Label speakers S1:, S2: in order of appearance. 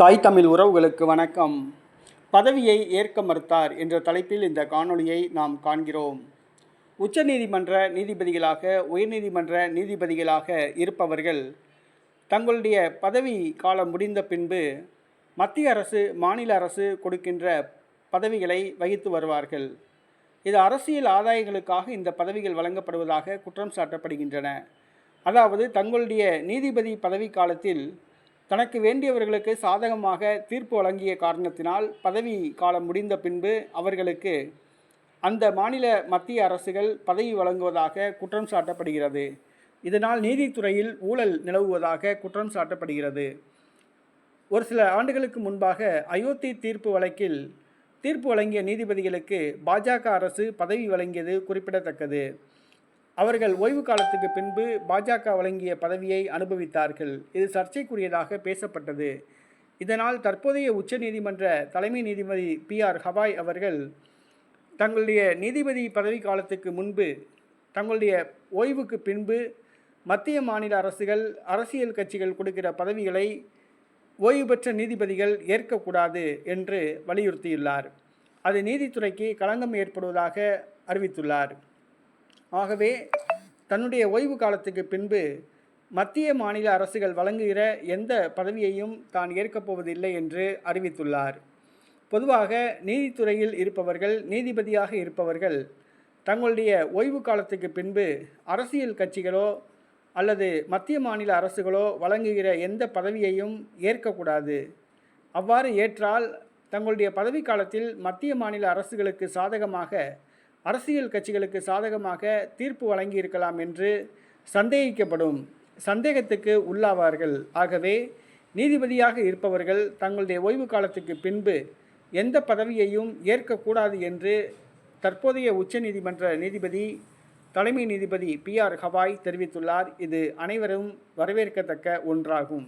S1: தாய் தமிழ் உறவுகளுக்கு வணக்கம். பதவியை ஏற்க மறுத்தார் என்ற தலைப்பில் இந்த காணொளியை நாம் காண்கிறோம். உச்சநீதிமன்ற நீதிபதிகளாக உயர்நீதிமன்ற நீதிபதிகளாக இருப்பவர்கள் தங்களுடைய பதவி காலம் முடிந்த பின்பு மத்திய அரசு மாநில அரசு கொடுக்கின்ற பதவிகளை வகித்து வருவார்கள். இது அரசியல் ஆதாயங்களுக்காக இந்த பதவிகள் வழங்கப்படுவதாக குற்றம் சாட்டப்படுகின்றன. அதாவது தங்களுடைய நீதிபதி பதவி காலத்தில் தனக்கு வேண்டியவர்களுக்கு சாதகமாக தீர்ப்பு வழங்கிய காரணத்தினால் பதவி காலம் முடிந்த பின்பு அவர்களுக்கு அந்த மாநில மத்திய அரசுகள் பதவி வழங்குவதாக குற்றம் சாட்டப்படுகிறது. இதனால் நீதித்துறையில் ஊழல் நிலவுவதாக குற்றம் சாட்டப்படுகிறது. ஒரு சில ஆண்டுகளுக்கு முன்பாக அயோத்தி தீர்ப்பு வழக்கில் தீர்ப்பு வழங்கிய நீதிபதிகளுக்கு பாஜக அரசு பதவி வழங்கியது குறிப்பிடத்தக்கது. அவர்கள் ஓய்வு காலத்துக்கு பின்பு பாஜக வழங்கிய பதவியை அனுபவித்தார்கள். இது சர்ச்சைக்குரியதாக பேசப்பட்டது. இதனால் தற்போதைய உச்சநீதிமன்ற தலைமை நீதிபதி பி ஆர் ஹவாய் அவர்கள் தங்களுடைய நீதிபதி பதவி காலத்துக்கு முன்பு தங்களுடைய ஓய்வுக்கு பின்பு மத்திய மாநில அரசுகள் அரசியல் கட்சிகள் கொடுக்கிற பதவிகளை ஓய்வு பெற்ற நீதிபதிகள் ஏற்கக்கூடாது என்று வலியுறுத்தியுள்ளார். அது நீதித்துறைக்கு களங்கம் ஏற்படுவதாக அறிவித்துள்ளார். ஆகவே தன்னுடைய ஓய்வு காலத்துக்கு பின்பு மத்திய மாநில அரசுகள் வழங்குகிற எந்த பதவியையும் தான் ஏற்கப் போவதில்லை என்று அறிவித்துள்ளார். பொதுவாக நீதித்துறையில் இருப்பவர்கள் நீதிபதியாக இருப்பவர்கள் தங்களுடைய ஓய்வு காலத்துக்கு பின்பு அரசியல் கட்சிகளோ அல்லது மத்திய மாநில அரசுகளோ வழங்குகிற எந்த பதவியையும் ஏற்கக்கூடாது அவ்வாறு ஏற்றால் தங்களுடைய பதவி காலத்தில் மத்திய மாநில அரசுகளுக்கு சாதகமாக அரசியல் கட்சிகளுக்கு சாதகமாக தீர்ப்பு வழங்கியிருக்கலாம் என்று சந்தேகிக்கப்படும் சந்தேகத்துக்கு உள்ளாவார்கள். ஆகவே நீதிபதியாக இருப்பவர்கள் தங்களுடைய ஓய்வு காலத்துக்கு பின்பு எந்த பதவியையும் ஏற்கக்கூடாது என்று தற்போதைய உச்சநீதிமன்ற நீதிபதி தலைமை நீதிபதி பி ஆர் ஹவாய் தெரிவித்துள்ளார். இது அனைவரும் வரவேற்கத்தக்க ஒன்றாகும்.